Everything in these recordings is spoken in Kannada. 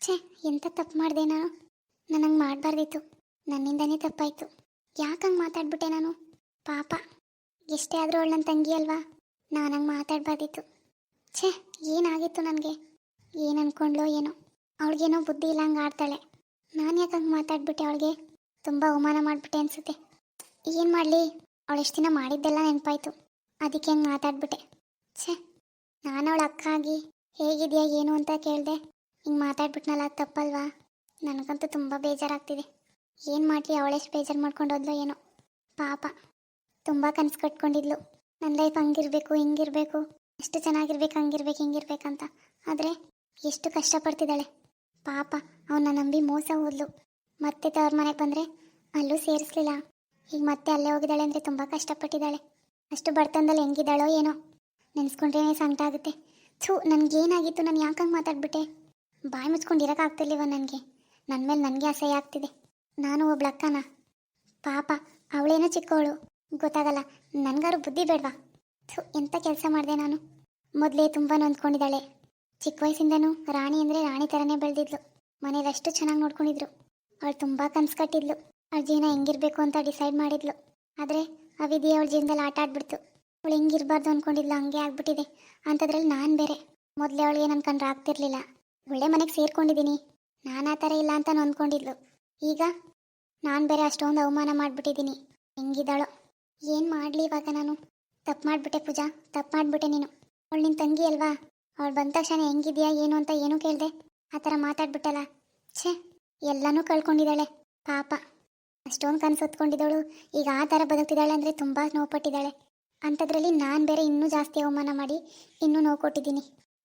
ಛೇ ಎಂಥ ತಪ್ಪು ಮಾಡಿದೆ ನಾನು? ನನಗೆ ಮಾಡಬಾರ್ದಿತ್ತು. ನನ್ನಿಂದನೇ ತಪ್ಪಾಯಿತು. ಯಾಕಂಗೆ ಮಾತಾಡ್ಬಿಟ್ಟೆ ನಾನು? ಪಾಪ. ಎಷ್ಟೇ ಆದರೂ ಅವಳು ನನ್ನ ತಂಗಿ ಅಲ್ವಾ? ನಾನು ಹಂಗೆ ಮಾತಾಡಬಾರ್ದಿತ್ತು. ಛೇ, ಏನಾಗಿತ್ತು ನನಗೆ? ಏನು ಅನ್ಕೊಂಡ್ಲೋ ಏನೋ. ಅವಳಿಗೇನೋ ಬುದ್ಧಿ ಇಲ್ಲ, ಹಂಗೆ ಆಡ್ತಾಳೆ. ನಾನು ಯಾಕೆ ಹಂಗೆ ಮಾತಾಡ್ಬಿಟ್ಟೆ ಅವಳಿಗೆ? ತುಂಬ ಅವಮಾನ ಮಾಡಿಬಿಟ್ಟೆ ಅನಿಸುತ್ತೆ. ಏನು ಮಾಡಲಿ? ಅವಳು ಎಷ್ಟು ದಿನ ಮಾಡಿದ್ದೆಲ್ಲ ನೆನಪಾಯ್ತು. ಅದಕ್ಕೆ ಹಂಗೆ ಮಾತಾಡ್ಬಿಟ್ಟೆ. ಛೇ, ನಾನು ಅವಳ ಅಕ್ಕ ಆಗಿ ಹೇಗಿದೆಯಾ, ಏನು ಅಂತ ಕೇಳಿದೆ. ಹಿಂಗೆ ಮಾತಾಡ್ಬಿಟ್ನಲ್ಲ, ತಪ್ಪಲ್ವಾ? ನನಗಂತೂ ತುಂಬ ಬೇಜಾರಾಗ್ತಿದೆ. ಏನು ಮಾಡಲಿ ಅವಳೆಷ್ಟು ಬೇಜಾರು ಮಾಡ್ಕೊಂಡು ಹೋದ್ಲೋ ಏನೋ. ಪಾಪ. ತುಂಬ ಕನಸು ಕಟ್ಕೊಂಡಿದ್ಲು. ನನ್ನ ಲೈಫ್ ಹಂಗಿರ್ಬೇಕು, ಹಿಂಗಿರ್ಬೇಕು. ಎಷ್ಟು ಚೆನ್ನಾಗಿರ್ಬೇಕು, ಹಂಗಿರ್ಬೇಕು ಹಿಂಗಿರ್ಬೇಕಂತ ಆದರೆ ಎಷ್ಟು ಕಷ್ಟಪಡ್ತಿದ್ದಾಳೆ. ಪಾಪ ಅವನ್ನ ನಂಬಿ ಮೋಸ ಹೋದ್ಲು. ಮತ್ತೆ ತವ್ರ ಮನೆಗೆ ಬಂದರೆ ಅಲ್ಲೂ ಸೇರಿಸ್ಲಿಲ್ಲ. ಈಗ ಮತ್ತೆ ಅಲ್ಲೇ ಹೋಗಿದ್ದಾಳೆ ಅಂದರೆ ತುಂಬ ಕಷ್ಟಪಟ್ಟಿದ್ದಾಳೆ. ಅಷ್ಟು ಬರ್ತಂದಲ್ಲಿ ಹೆಂಗಿದ್ದಾಳೋ ಏನೋ. ನೆನೆಸ್ಕೊಂಡ್ರೇನೆ ಸಂಕಟ ಆಗುತ್ತೆ. ಥೂ, ನನಗೇನಾಗಿತ್ತು? ನಾನು ಯಾಕಂಗೆ ಮಾತಾಡ್ಬಿಟ್ಟೆ? ಬಾಯಿ ಮುಚ್ಕೊಂಡು ನನಗೆ? ನನ್ನ ಮೇಲೆ ನನಗೆ ಅಸಹ್ಯ ಆಗ್ತಿದೆ. ನಾನು ಒಬ್ಬ ಅಕ್ಕನ. ಪಾಪ, ಅವಳೇನೋ ಚಿಕ್ಕವಳು. ಗೊತ್ತಾಗಲ್ಲ, ನನಗಾರು ಬುದ್ಧಿ ಬೇಡವಾ? ಥು ಎಂಥ ಕೆಲಸ ಮಾಡಿದೆ ನಾನು? ಮೊದಲೇ ತುಂಬ ನೊಂದ್ಕೊಂಡಿದ್ದಾಳೆ. ಚಿಕ್ಕ ವಯಸ್ಸಿಂದನೂ ರಾಣಿ ಅಂದರೆ ರಾಣಿ ಥರನೇ ಬೆಳೆದಿದ್ಲು. ಮನೇಲಿ ಅಷ್ಟು ಚೆನ್ನಾಗಿ ನೋಡ್ಕೊಂಡಿದ್ರು. ಅವಳು ತುಂಬ ಕನಸು ಕಟ್ಟಿದ್ಲು. ಅವ್ಳ ಜೀವನ ಹೆಂಗಿರಬೇಕು ಅಂತ ಡಿಸೈಡ್ ಮಾಡಿದ್ಲು. ಆದರೆ ಆ ವಿಧಿ ಅವಳ ಜೀವನದಲ್ಲಿ ಆಟ ಆಡ್ಬಿಡ್ತು. ಅವಳು ಹೆಂಗಿರ್ಬಾರ್ದು ಅಂದ್ಕೊಂಡಿದ್ಲು ಹಂಗೆ ಆಗ್ಬಿಟ್ಟಿದೆ. ಅಂಥದ್ರಲ್ಲಿ ನಾನು ಬೇರೆ. ಮೊದಲೇ ಅವಳಿಗೆ ನನ್ನ ಕಂಡ್ರೆ ಆಗ್ತಿರ್ಲಿಲ್ಲ. ಒಳ್ಳೆ ಮನೆಗೆ ಸೇರ್ಕೊಂಡಿದ್ದೀನಿ ನಾನು ಆ ಥರ ಇಲ್ಲ ಅಂತ ಅಂದ್ಕೊಂಡಿದ್ಲು ಈಗ ನಾನು ಬೇರೆ ಅಷ್ಟೊಂದು ಅವಮಾನ ಮಾಡಿಬಿಟ್ಟಿದ್ದೀನಿ ಹೆಂಗಿದ್ದಾಳೋ ಏನು ಮಾಡಲಿ ಇವಾಗ ನಾನು? ತಪ್ಪು ಮಾಡಿಬಿಟ್ಟೆ ಪೂಜಾ. ತಪ್ಪು ಮಾಡಿಬಿಟ್ಟೆ ನೀನು. ಅವಳು ನಿನ್ನ ತಂಗಿ ಅಲ್ವಾ? ಅವಳು ಬಂದ ತಕ್ಷಣ ಹೆಂಗಿದ್ಯಾ, ಏನು ಅಂತ ಏನೂ ಕೇಳಿದೆ. ಆ ಥರ ಮಾತಾಡ್ಬಿಟ್ಟಲ್ಲ. ಛೇ, ಎಲ್ಲನೂ ಕಳ್ಕೊಂಡಿದ್ದಾಳೆ. ಪಾಪ. ಅಷ್ಟೊಂದು ಕನಸು ಹೊತ್ಕೊಂಡಿದ್ದವಳು ಈಗ ಆ ಥರ ಬದುಕ್ತಿದ್ದಾಳೆ ಅಂದರೆ ತುಂಬ ನೋವುಪಟ್ಟಿದ್ದಾಳೆ. ಅಂಥದ್ರಲ್ಲಿ ನಾನು ಬೇರೆ ಇನ್ನೂ ಜಾಸ್ತಿ ಅವಮಾನ ಮಾಡಿ, ಇನ್ನೂ ನೋವು ಕೊಟ್ಟಿದ್ದೀನಿ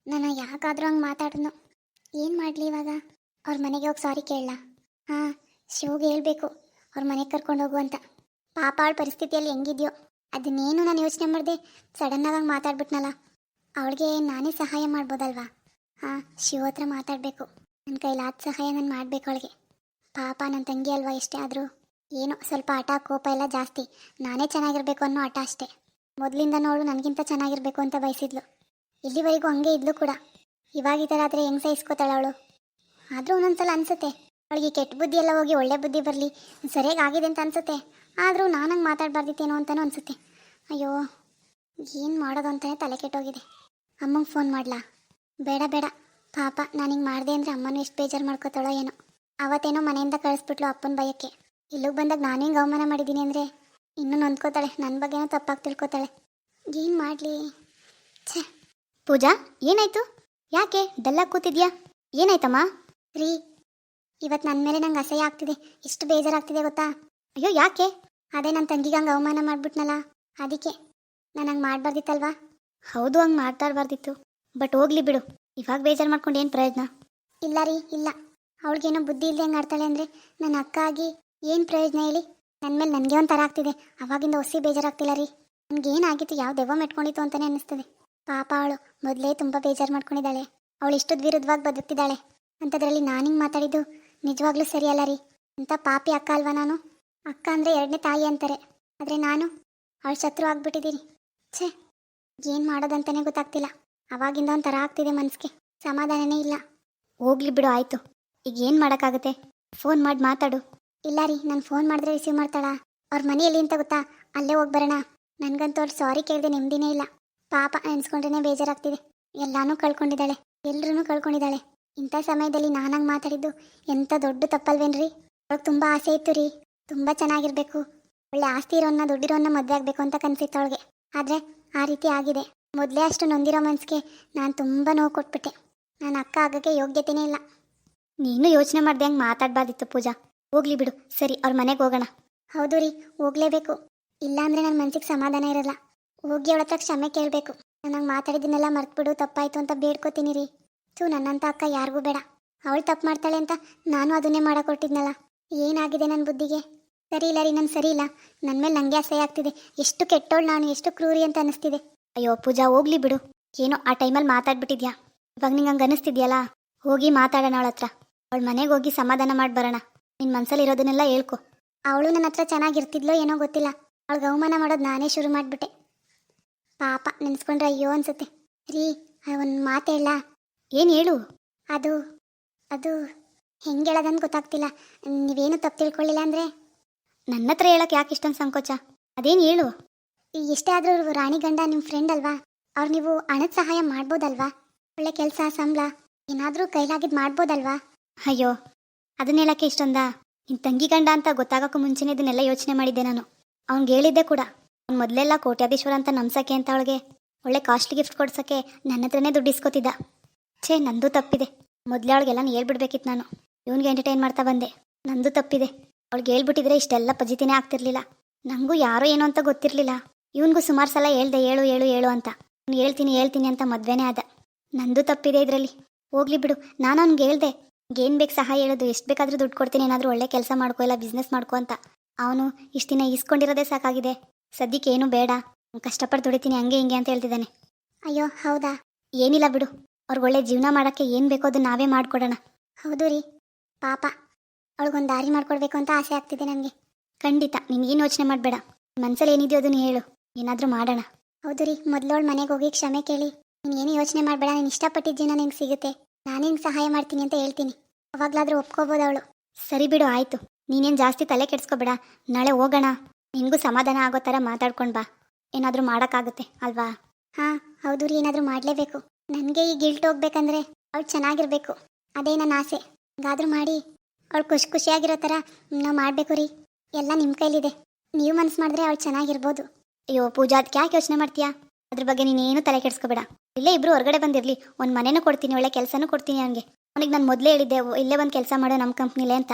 ನಾನು ಯಾಕಾದರೂ ಹಂಗೆ ಮಾತಾಡಿದ್ನೋ. ಏನು ಮಾಡಲಿ ಇವಾಗ? ಅವ್ರ ಮನೆಗೆ ಹೋಗಿ ಸಾರಿ ಕೇಳಲ್ಲ ಹಾಂ, ಶಿವಗೆ ಹೇಳ್ಬೇಕು. ಅವ್ರ ಮನೆಗೆ ಕರ್ಕೊಂಡು ಹೋಗು ಅಂತ. ಪಾಪ ಅವಳ ಪರಿಸ್ಥಿತಿಯಲ್ಲಿ ಹೆಂಗಿದ್ಯೋ. ಅದನ್ನೇನು ನಾನು ಯೋಚನೆ ಮಾಡಿದೆ? ಸಡನ್ನಾಗಿ ಮಾತಾಡ್ಬಿಟ್ನಲ್ಲ. ಅವಳಿಗೆ ನಾನೇ ಸಹಾಯ ಮಾಡ್ಬೋದಲ್ವಾ? ಹಾಂ, ಶಿವ ಹತ್ರ ಮಾತಾಡಬೇಕು. ನನ್ನ ಕೈಲಾದ ಸಹಾಯ ನಾನು ಮಾಡಬೇಕು ಅವಳಿಗೆ. ಪಾಪ ನನ್ನ ತಂಗಿ ಅಲ್ವಾ ಎಷ್ಟೇ ಆದರೂ? ಏನೋ ಸ್ವಲ್ಪ ಹಠ, ಕೋಪ ಎಲ್ಲ ಜಾಸ್ತಿ. ನಾನೇ ಚೆನ್ನಾಗಿರ್ಬೇಕು ಅನ್ನೋ ಹಠ ಅಷ್ಟೇ. ಮೊದಲಿಂದ ನೋಡು ನನಗಿಂತ ಚೆನ್ನಾಗಿರ್ಬೇಕು ಅಂತ ಬಯಸಿದ್ಲು. ಇಲ್ಲಿವರೆಗೂ ಹಂಗೆ ಇದ್ಲು ಕೂಡ. ಇವಾಗ ಈ ಥರ ಆದರೆ ಹೆಂಗೆ ಸಹಿಸ್ಕೋತಾಳೆ ಅವಳು? ಆದರೂ ಒಂದೊಂದ್ಸಲ ಅನಿಸುತ್ತೆ. ಅವಳಿಗೆ ಕೆಟ್ಟ ಬುದ್ಧಿ ಎಲ್ಲ ಹೋಗಿ ಒಳ್ಳೆ ಬುದ್ಧಿ ಬರಲಿ. ಸರಿಯಾಗಿ ಆಗಿದೆ ಅಂತ ಅನಿಸುತ್ತೆ. ಆದರೂ ನಾನಂಗೆ ಮಾತಾಡಬಾರ್ದಿತ್ತೇನೋ ಅಂತಲೂ ಅನಿಸುತ್ತೆ. ಅಯ್ಯೋ, ಏನು ಮಾಡೋದು ಅಂತಲೇ ತಲೆ ಕೆಟ್ಟೋಗಿದೆ. ಅಮ್ಮಂಗೆ ಫೋನ್ ಮಾಡಲಾ? ಬೇಡ ಬೇಡ. ಪಾಪ, ನಾನು ಹಿಂಗೆ ಮಾಡಿದೆ ಅಂದರೆ ಅಮ್ಮನೂ ಎಷ್ಟು ಬೇಜಾರು ಮಾಡ್ಕೋತಾಳೋ ಏನೋ. ಅವತ್ತೇನೋ ಮನೆಯಿಂದ ಕಳಿಸ್ಬಿಟ್ಲು ಅಪ್ಪನ ಭಯಕ್ಕೆ ಇಲ್ಲಿಗೆ ಬಂದಾಗ ನಾನು ಹಿಂಗೆ ಅವಮಾನ ಮಾಡಿದ್ದೀನಿ ಅಂದರೆ? ಇನ್ನೂ ನೊಂದ್ಕೋತಾಳೆ. ನನ್ನ ಬಗ್ಗೆನೂ ತಪ್ಪಾಗಿ ತಿಳ್ಕೊತಾಳೆ. ಏನು ಮಾಡಲಿ? ಛೇ. ಪೂಜಾ, ಏನಾಯ್ತು? ಯಾಕೆ? ಡಲ್ಲಾಗಿ ಕೂತಿದ್ಯಾ? ಏನಾಯ್ತಮ್ಮ? ರೀ ಇವತ್ತು ನನ್ನ ಮೇಲೆ ನಂಗೆ ಅಸಹ್ಯ ಆಗ್ತಿದೆ. ಎಷ್ಟು ಬೇಜಾರಾಗ್ತಿದೆ ಗೊತ್ತಾ? ಅಯ್ಯೋ, ಯಾಕೆ? ಅದೇ ನನ್ನ ತಂಗಿಗೆ ಅವಮಾನ ಮಾಡ್ಬಿಟ್ನಲ್ಲ. ಅದಕ್ಕೆ ನಾನು ಹಂಗೆ ಮಾಡಬಾರ್ದಿತ್ತಲ್ವಾ? ಹೌದು, ಹಂಗೆ ಮಾಡ್ತಾ ಇರಬಾರ್ದಿತ್ತು ಬಟ್ ಹೋಗ್ಲಿ ಬಿಡು. ಇವಾಗ ಬೇಜಾರು ಮಾಡ್ಕೊಂಡು ಏನು ಪ್ರಯೋಜನ? ಇಲ್ಲ ರೀ, ಇಲ್ಲ. ಅವಳಿಗೇನೋ ಬುದ್ಧಿ ಇಲ್ಲದೆ ಹೆಂಗೆ ಆಡ್ತಾಳೆ ಅಂದರೆ ನನ್ನ ಅಕ್ಕ ಆಗಿ ಏನು ಪ್ರಯೋಜನ ಹೇಳಿ? ನನ್ನ ಮೇಲೆ ನನಗೆ ಒಂಥರ ಆಗ್ತಿದೆ. ಅವಾಗಿಂದ ಹೊಸಿ ಬೇಜಾರಾಗ್ತಿಲ್ಲ ರೀ. ನನಗೇನಾಗಿತ್ತು? ಯಾವ ದೆವ್ವ ಮೆಟ್ಕೊಂಡಿತ್ತು ಅಂತಲೇ ಅನ್ನಿಸ್ತದೆ. ಪಾಪ ಅವಳು, ಮೊದಲೇ ತುಂಬ ಬೇಜಾರು ಮಾಡ್ಕೊಂಡಿದ್ದಾಳೆ. ಅವಳು ಇಷ್ಟು ವಿರುದ್ಧವಾಗಿ ಬದುಕ್ತಿದ್ದಾಳೆ. ಅಂಥದ್ರಲ್ಲಿ ನಾನು ಮಾತಾಡಿದ್ದು ನಿಜವಾಗ್ಲೂ ಸರಿಯಲ್ಲ ರೀ. ಅಂತ ಪಾಪಿ ಅಕ್ಕ ಅಲ್ವಾ ನಾನು? ಅಕ್ಕ ಅಂದರೆ ಎರಡನೇ ತಾಯಿ ಅಂತಾರೆ. ಆದರೆ ನಾನು? ಅವಳ ಶತ್ರು ಆಗ್ಬಿಟ್ಟಿದ್ದೀನಿ. ಛೇ, ಏನು ಮಾಡೋದಂತಲೇ ಗೊತ್ತಾಗ್ತಿಲ್ಲ. ಅವಾಗಿಂದ ಒಂಥರ ಆಗ್ತಿದೆ ಮನಸ್ಸಿಗೆ ಸಮಾಧಾನನೇ ಇಲ್ಲ. ಹೋಗ್ಲಿ ಬಿಡು, ಆಯಿತು. ಈಗ ಏನು ಮಾಡೋಕ್ಕಾಗುತ್ತೆ? ಫೋನ್ ಮಾಡಿ ಮಾತಾಡು. ಇಲ್ಲ ರೀ, ನಾನು ಫೋನ್ ಮಾಡಿದ್ರೆ ರಿಸೀವ್ ಮಾಡ್ತಾಳಾ? ಅವ್ರ ಮನೆಯಲ್ಲಿ ಅಂತ ಗೊತ್ತಾ? ಅಲ್ಲೇ ಹೋಗಿ ಬರೋಣ ನನಗಂತೂ ಅವ್ರು ಸಾರಿ ಕೇಳಿದೆ ನೆಮ್ಮದಿನೇ ಇಲ್ಲ. ಪಾಪ ಅನ್ಸ್ಕೊಂಡ್ರೆ ಬೇಜಾರಾಗ್ತಿದೆ. ಎಲ್ಲಾನು ಕಳ್ಕೊಂಡಿದ್ದಾಳೆ ಎಲ್ರೂ ಕಳ್ಕೊಂಡಿದ್ದಾಳೆ. ಇಂಥ ಸಮಯದಲ್ಲಿ ನಾನಂಗೆ ಮಾತಾಡಿದ್ದು ಎಂಥ ದೊಡ್ಡ ತಪ್ಪಲ್ವೇನ್ರಿ? ಅವಳಿಗೆ ತುಂಬ ಆಸೆ ಇತ್ತು ರೀ, ತುಂಬ ಚೆನ್ನಾಗಿರ್ಬೇಕು. ಒಳ್ಳೆ ಆಸ್ತಿ ಇರೋನ್ನ, ದುಡ್ಡಿರೋನ್ನ ಮದುವೆ ಆಗಬೇಕು ಅಂತ ಕನಸಿತ್ತು ಅವಳಿಗೆ. ಆದರೆ ಆ ರೀತಿ ಆಗಿದೆ. ಮೊದಲೇ ಅಷ್ಟು ನೊಂದಿರೋ ಮನಸ್ಸಿಗೆ ನಾನು ತುಂಬ ನೋವು ಕೊಟ್ಬಿಟ್ಟೆ. ನಾನು ಅಕ್ಕ ಆಗೋಕ್ಕೆ ಯೋಗ್ಯತೆನೇ ಇಲ್ಲ. ನೀನು ಯೋಚನೆ ಮಾಡ್ದೆ ಹಂಗೆ ಮಾತಾಡಬಾರ್ದಿತ್ತು ಪೂಜಾ. ಹೋಗ್ಲಿ ಬಿಡು, ಸರಿ, ಅವ್ರ ಮನೆಗೆ ಹೋಗೋಣ. ಹೌದು ರೀ, ಹೋಗ್ಲೇಬೇಕು. ಇಲ್ಲಾಂದ್ರೆ ನನ್ನ ಮನ್ಸಿಗೆ ಸಮಾಧಾನ ಇರಲ್ಲ. ಹೋಗಿ ಅವಳ ಹತ್ರ ಕ್ಷಮೆ ಕೇಳಬೇಕು. ನನಗೆ ಮಾತಾಡಿದ್ದನ್ನೆಲ್ಲ ಮರ್ತ್ಬಿಡು, ತಪ್ಪಾಯ್ತು ಅಂತ ಬೇಡ್ಕೋತೀನಿ ರೀ. ಥೂ, ನನ್ನಂತ ಅಕ್ಕ ಯಾರಿಗೂ ಬೇಡ. ಅವಳು ತಪ್ಪು ಮಾಡ್ತಾಳೆ ಅಂತ ನಾನು ಅದನ್ನೇ ಮಾಡಕೊಟ್ಟಿದ್ನಲ್ಲ. ಏನಾಗಿದೆ ನನ್ನ ಬುದ್ಧಿಗೆ? ಸರಿ ಇಲ್ಲ ರೀ ನನ್ನ ಸರಿ ಇಲ್ಲ. ನನ್ನ ಮೇಲೆ ನನಗೆ ಅಸಹ್ಯ ಆಗ್ತಿದೆ. ಎಷ್ಟು ಕೆಟ್ಟವಳು ನಾನು, ಎಷ್ಟು ಕ್ರೂರಿ ಅಂತ ಅನಿಸ್ತಿದೆ ಅಯ್ಯೋ, ಪೂಜಾ, ಹೋಗ್ಲಿ ಬಿಡು. ಏನೋ ಆ ಟೈಮಲ್ಲಿ ಮಾತಾಡ್ಬಿಟ್ಟಿದ್ಯಾ? ಇವಾಗ ನಿಂಗೆ ಹಂಗೆ ಅನಿಸ್ತಿದ್ಯಲ್ಲ ಹೋಗಿ ಮಾತಾಡೋಣ ಅವಳ ಹತ್ರ ಅವಳ ಮನೆಗೆ ಹೋಗಿ ಸಮಾಧಾನ ಮಾಡಿ ಬರೋಣ. ನಿನ್ನ ಮನಸ್ಸಲ್ಲಿ ಇರೋದನ್ನೆಲ್ಲ ಹೇಳ್ಕೊ. ಅವಳು ನನ್ನ ಹತ್ರ ಚೆನ್ನಾಗಿರ್ತಿದ್ಲೋ ಏನೋ ಗೊತ್ತಿಲ್ಲ. ಅವಳಿಗೆ ಅವಮಾನ ಮಾಡೋದು ನಾನೇ ಶುರು ಮಾಡಿಬಿಟ್ಟೆ. ಪಾಪ ನೆನೆಸ್ಕೊಂಡ್ರೆ ಅಯ್ಯೋ ಅನ್ಸುತ್ತೆ. ರೀ ಒಂದು ಮಾತು ಹೇಳ ಏನು ಹೇಳು? ಅದು ಅದು ಹೆಂಗೆ ಹೇಳೋದಂತ ಗೊತ್ತಾಗ್ತಿಲ್ಲ. ನೀವೇನು ತಪ್ಪು ತಿಳ್ಕೊಳ್ಳಿಲ್ಲ ಅಂದರೆ? ನನ್ನ ಹತ್ರ ಹೇಳೋಕೆ ಯಾಕೆ ಇಷ್ಟೊಂದು ಸಂಕೋಚ? ಅದೇನು ಹೇಳು? ಎಷ್ಟೇ ಆದರೂ ರಾಣಿ ಗಂಡ ನಿಮ್ಮ ಫ್ರೆಂಡ್ ಅಲ್ವಾ? ಅವ್ರು ನೀವು ಹಣದ ಸಹಾಯ ಮಾಡ್ಬೋದಲ್ವಾ? ಒಳ್ಳೆ ಕೆಲಸ, ಸಂಬಳ, ಏನಾದರೂ ಕೈಲಾಗಿದ್ದು ಮಾಡ್ಬೋದಲ್ವಾ? ಅಯ್ಯೋ ಅದನ್ನ ಹೇಳಕ್ಕೆ ಇಷ್ಟೊಂದ? ನಿನ್ನ ತಂಗಿ ಗಂಡ ಅಂತ ಗೊತ್ತಾಗೋಕ್ಕೂ ಮುಂಚೆನೇ ಇದನ್ನೆಲ್ಲ ಯೋಚನೆ ಮಾಡಿದ್ದೆ ನಾನು. ಅವ್ನಿಗೆ ಹೇಳಿದ್ದೆ ಕೂಡ. ಮೊದಲೆಲ್ಲ ಕೋಟ್ಯಾಧೀಶ್ವರ ಅಂತ ನಂಬ್ಸಕ್ಕೆ ಅಂತ ಅವಳಿಗೆ ಒಳ್ಳೆ ಕಾಸ್ಟ್ಲಿ ಗಿಫ್ಟ್ ಕೊಡ್ಸಕ್ಕೆ ನನ್ನ ಹತ್ರನೇ ದುಡ್ಡು ಇಸ್ಕೋತಿದ್ದ. ಛೇ, ನಂದು ತಪ್ಪಿದೆ. ಮೊದಲೇ ಅವಳಿಗೆಲ್ಲ ಹೇಳ್ಬಿಡ್ಬೇಕಿತ್ತು ನಾನು. ಇವನಿಗೆ ಎಂಟರ್ಟೈನ್ ಮಾಡ್ತಾ ಬಂದೆ. ನಂದು ತಪ್ಪಿದೆ. ಅವಳಿಗೆ ಹೇಳ್ಬಿಟ್ಟಿದ್ರೆ ಇಷ್ಟೆಲ್ಲ ಪಜಿತಿನೇ ಆಗ್ತಿರ್ಲಿಲ್ಲ. ನನಗೂ ಯಾರೋ ಏನೋ ಅಂತ ಗೊತ್ತಿರಲಿಲ್ಲ. ಇವನಿಗೂ ಸುಮಾರು ಸಲ ಹೇಳ್ದೆ ಹೇಳು ಹೇಳು ಹೇಳು ಅಂತ. ಅವ್ನು ಹೇಳ್ತೀನಿ ಹೇಳ್ತೀನಿ ಅಂತ ಮದ್ವೆನೇ ಆದ. ನಂದು ತಪ್ಪಿದೆ ಇದರಲ್ಲಿ. ಹೋಗ್ಲಿ ಬಿಡು. ನಾನು ಅವ್ನಿಗೆ ಹೇಳ್ದೆ, ಏನು ಬೇಕು ಸಹಾಯ ಹೇಳೋದು, ಎಷ್ಟು ಬೇಕಾದರೂ ದುಡ್ಡು ಕೊಡ್ತೀನಿ, ಏನಾದರೂ ಒಳ್ಳೆ ಕೆಲಸ ಮಾಡ್ಕೊ, ಇಲ್ಲ ಬಿಸ್ನೆಸ್ ಮಾಡ್ಕೊ ಅಂತ. ಅವನು ಇಷ್ಟು ದಿನ ಇಸ್ಕೊಂಡಿರೋದೇ ಸಾಕಾಗಿದೆ. ಸದ್ಯಕ್ಕೆ ಏನು ಬೇಡ ಕಷ್ಟಪಟ್ಟು ದುಡಿತೀನಿ, ಹಂಗೆ ಹಿಂಗೆ ಅಂತ ಹೇಳ್ತಿದ್ದಾನೆ. ಅಯ್ಯೋ, ಹೌದಾ? ಏನಿಲ್ಲ ಬಿಡು. ಅವ್ರಿಗೆ ಒಳ್ಳೆ ಜೀವನ ಮಾಡೋಕ್ಕೆ ಏನು ಬೇಕೋ ಅದು ನಾವೇ ಮಾಡಿಕೊಡೋಣ. ಹೌದು ರೀ. ಪಾಪ. ಅವಳಿಗೊಂದು ದಾರಿ ಮಾಡ್ಕೊಡ್ಬೇಕು ಅಂತ ಆಸೆ ಆಗ್ತಿದೆ ನನಗೆ. ಖಂಡಿತ. ನಿನಗೇನು ಯೋಚನೆ ಮಾಡಬೇಡ. ಮನ್ಸಲ್ಲಿ ಏನಿದೆಯೋ ಅದನ್ನು ಹೇಳು. ಏನಾದರೂ ಮಾಡೋಣ. ಹೌದು ರೀ. ಮೊದಲೋಳು ಮನೆಗೆ ಹೋಗಿ ಕ್ಷಮೆ ಕೇಳಿ. ನೀನು ಏನು ಯೋಚನೆ ಮಾಡಬೇಡ. ನೀನು ಇಷ್ಟಪಟ್ಟಿದ್ದ ಜೀವನ ನಿಂಗೆ ಸಿಗುತ್ತೆ. ನಾನೇ ನಿಂಗೆ ಸಹಾಯ ಮಾಡ್ತೀನಿ ಅಂತ ಹೇಳ್ತೀನಿ. ಅವಾಗಲಾದರೂ ಒಪ್ಕೋಬೋದು ಅವಳು. ಸರಿ ಬಿಡು, ಆಯಿತು. ನೀನೇನು ಜಾಸ್ತಿ ತಲೆ ಕೆಡಿಸ್ಕೋಬೇಡ. ನಾಳೆ ಹೋಗೋಣ. ನಿನಗೂ ಸಮಾಧಾನ ಆಗೋ ಥರ ಮಾತಾಡ್ಕೊಂಡು ಬಾ. ಏನಾದರೂ ಮಾಡೋಕ್ಕಾಗುತ್ತೆ ಅಲ್ವಾ? ಹಾಂ ಹೌದು ರೀ ಏನಾದರೂ ಮಾಡಲೇಬೇಕು. ನನಗೆ ಈ ಗಿಲ್ಟ್ ಹೋಗ್ಬೇಕಂದ್ರೆ ಅವಳು ಚೆನ್ನಾಗಿರ್ಬೇಕು. ಅದೇ ನನ್ನ ಆಸೆ. ಹಾಗಾದ್ರೂ ಮಾಡಿ. ಅವಳು ಖುಷಿ ಖುಷಿಯಾಗಿರೋ ಥರ ನಾವು ಮಾಡಬೇಕು ರೀ. ಎಲ್ಲ ನಿಮ್ಮ ಕೈಲಿದೆ. ನೀವು ಮನಸ್ಸು ಮಾಡಿದ್ರೆ ಅವಳು ಚೆನ್ನಾಗಿರ್ಬೋದು. ಅಯ್ಯೋ ಪೂಜಾ ಅದಕ್ಕೆ ಯಾಕೆ ಯೋಚನೆ ಮಾಡ್ತೀಯಾ? ಅದ್ರ ಬಗ್ಗೆ ನೀನೇನು ತಲೆ ಕೆಡಿಸ್ಕೋಬೇಡ. ಇಲ್ಲೇ ಇಬ್ರು ಹೊರಗಡೆ ಬಂದಿರಲಿ. ಒಂದು ಮನೆನೂ ಕೊಡ್ತೀನಿ ಒಳ್ಳೆ ಕೆಲಸನೂ ಕೊಡ್ತೀನಿ ಅವನಿಗೆ. ಅವನಿಗೆ ನಾನು ಮೊದಲೇ ಹೇಳಿದ್ದೆ "ಓ, ಇಲ್ಲೇ ಒಂದು ಕೆಲಸ ಮಾಡೋ ನಮ್ಮ ಕಂಪ್ನಿಲೇ ಅಂತ.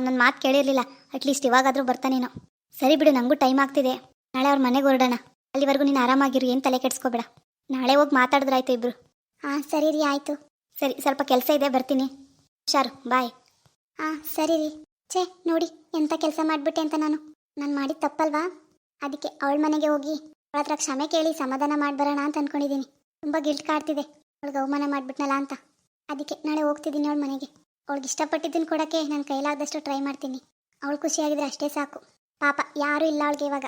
ನನ್ನ ಮಾತು ಕೇಳಿರಲಿಲ್ಲ. ಅಟ್ಲೀಸ್ಟ್ ಇವಾಗಾದರೂ ಬರ್ತಾನೇನೋ. ಸರಿ ಬಿಡು ನನಗೂ ಟೈಮ್ ಆಗ್ತಿದೆ. ನಾಳೆ ಅವ್ರ ಮನೆಗೆ ಹೊರಡೋಣ. ಅಲ್ಲಿವರೆಗೂ ನೀನು ಆರಾಮಾಗಿರು ಏನು ತಲೆ ಕೆಡಿಸ್ಕೋಬೇಡ. ನಾಳೆ ಹೋಗಿ ಮಾತಾಡಿದ್ರಾಯ್ತು ಇಬ್ರು. ಹಾಂ ಸರಿ ರೀ ಆಯಿತು. ಸರಿ ಸ್ವಲ್ಪ ಕೆಲಸ ಇದೆ ಬರ್ತೀನಿ. ಹುಷಾರು ಬಾಯ್. ಹಾಂ ಸರಿ ರೀ. ಛೇ ನೋಡಿ ಎಂಥ ಕೆಲಸ ಮಾಡಿಬಿಟ್ಟೆ ಅಂತ ನಾನು. ನಾನು ಮಾಡಿದ ತಪ್ಪಲ್ವಾ? ಅದಕ್ಕೆ ಅವಳ ಮನೆಗೆ ಹೋಗಿ ಅವಳ ಹತ್ರ ಕ್ಷಮೆ ಕೇಳಿ ಸಮಾಧಾನ ಮಾಡಿ ಬರೋಣ ಅಂತ ಅಂದ್ಕೊಂಡಿದ್ದೀನಿ ತುಂಬ ಗಿಲ್ಟ್ ಕಾಡ್ತಿದೆ. ಅವಳಿಗೆ ಅವಮಾನ ಮಾಡಿಬಿಟ್ನಲ್ಲ ಅಂತ. ಅದಕ್ಕೆ ನಾಳೆ ಹೋಗ್ತಿದ್ದೀನಿ ಅವಳ ಮನೆಗೆ. ಅವಳಿಗೆ ಇಷ್ಟಪಟ್ಟಿದ್ದನ್ನು ಕೊಡೋಕ್ಕೆ ನಾನು ಕೈಲಾದಷ್ಟು ಟ್ರೈ ಮಾಡ್ತೀನಿ. ಅವಳು ಖುಷಿಯಾಗಿದ್ರೆ ಅಷ್ಟೇ ಸಾಕು. ಪಾಪ ಯಾರೂ ಇಲ್ಲ ಅವಳಿಗೆ ಇವಾಗ.